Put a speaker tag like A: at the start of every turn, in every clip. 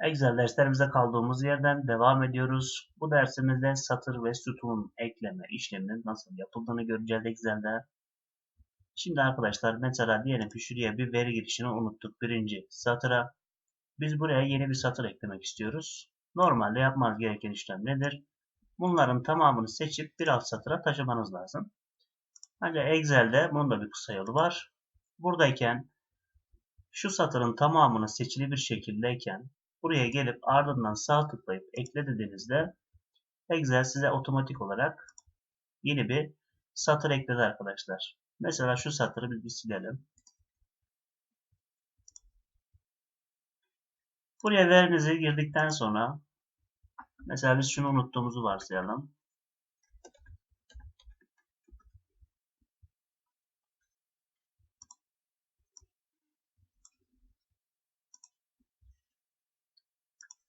A: Excel derslerimize kaldığımız yerden devam ediyoruz. Bu dersimizde satır ve sütun ekleme işleminin nasıl yapıldığını göreceğiz Excel'de. Şimdi arkadaşlar mesela diyelim ki şuraya bir veri girişini unuttuk birinci satıra. Biz buraya yeni bir satır eklemek istiyoruz. Normalde yapmanız gereken işlem nedir? Bunların tamamını seçip bir alt satıra taşımanız lazım. Ancak Excel'de bunun da bir kısa yolu var. Buradayken şu satırın tamamını seçili bir şekildeyken buraya gelip ardından sağ tıklayıp ekle dediğinizde Excel size otomatik olarak yeni bir satır ekledi arkadaşlar. Mesela şu satırı biz bir silelim. Buraya verinizi girdikten sonra mesela biz şunu unuttuğumuzu varsayalım.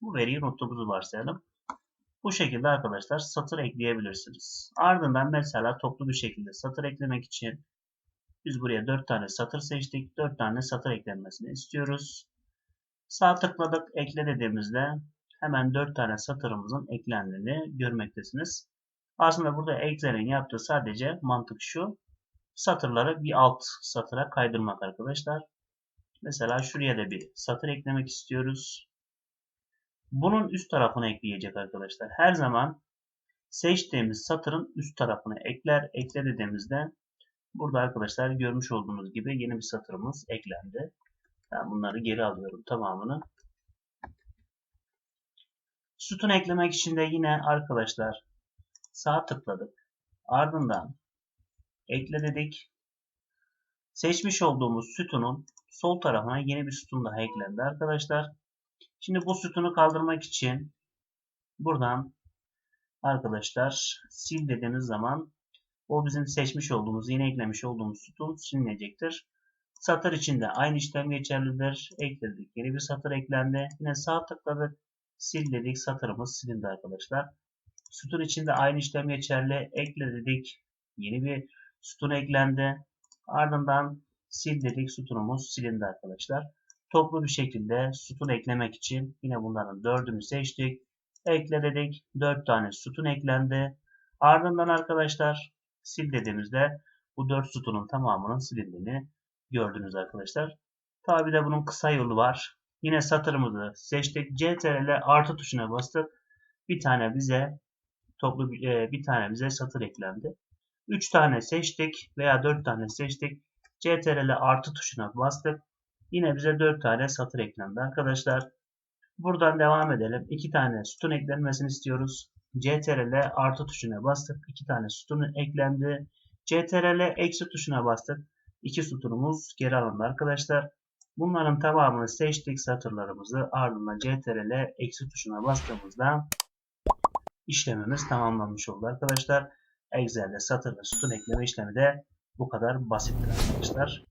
A: Bu veriyi unuttuğumuzu varsayalım. Bu şekilde arkadaşlar satır ekleyebilirsiniz. Ardından mesela toplu bir şekilde satır eklemek için biz buraya 4 tane satır seçtik. 4 tane satır eklenmesini istiyoruz. Sağ tıkladık ekle dediğimizde hemen 4 tane satırımızın eklendiğini görmektesiniz. Aslında burada Excel'in yaptığı sadece mantık şu. Satırları bir alt satıra kaydırmak arkadaşlar. Mesela şuraya da bir satır eklemek istiyoruz. Bunun üst tarafını ekleyecek arkadaşlar. Her zaman seçtiğimiz satırın üst tarafını ekler. Ekle dediğimizde burada arkadaşlar görmüş olduğunuz gibi yeni bir satırımız eklendi. Ben bunları geri alıyorum tamamını. Sütun eklemek için de yine arkadaşlar sağ tıkladık. Ardından ekle dedik. Seçmiş olduğumuz sütunun sol tarafına yeni bir sütun daha eklendi arkadaşlar. Şimdi bu sütunu kaldırmak için buradan arkadaşlar sil dediğimiz zaman o bizim seçmiş olduğumuz, yeni eklemiş olduğumuz sütun silinecektir. Satır içinde aynı işlem geçerlidir. Ekledik. Yeni bir satır eklendi. Yine sağ tıkladık. Sil dedik. Satırımız silindi arkadaşlar. Sütun içinde aynı işlem geçerli. Ekle dedik. Yeni bir sütun eklendi. Ardından sil dedik. Sütunumuz silindi arkadaşlar toplu bir şekilde sütun eklemek için yine bunların dördünü seçtik. Ekle dedik. 4 tane sütun eklendi. Ardından arkadaşlar sil dediğimizde bu 4 sütunun tamamının silindiğini gördünüz arkadaşlar. Tabi de bunun kısa yolu var. Yine satırımızı seçtik. CTRL artı tuşuna bastık. Bir tane bize toplu bir, bir tane bize satır eklendi. 3 tane seçtik veya 4 tane seçtik. CTRL artı tuşuna bastık. Yine bize 4 tane satır eklendi arkadaşlar. Buradan devam edelim. 2 tane sütun eklenmesini istiyoruz. CTRL artı tuşuna bastık. 2 tane sütun eklendi. CTRL eksi tuşuna bastık. 2 sütunumuz geri alındı arkadaşlar. Bunların tamamını seçtik satırlarımızı. Ardından CTRL eksi tuşuna bastığımızda işlemimiz tamamlanmış oldu arkadaşlar. Excel'de satır ve sütun ekleme işlemi de bu kadar basittir arkadaşlar.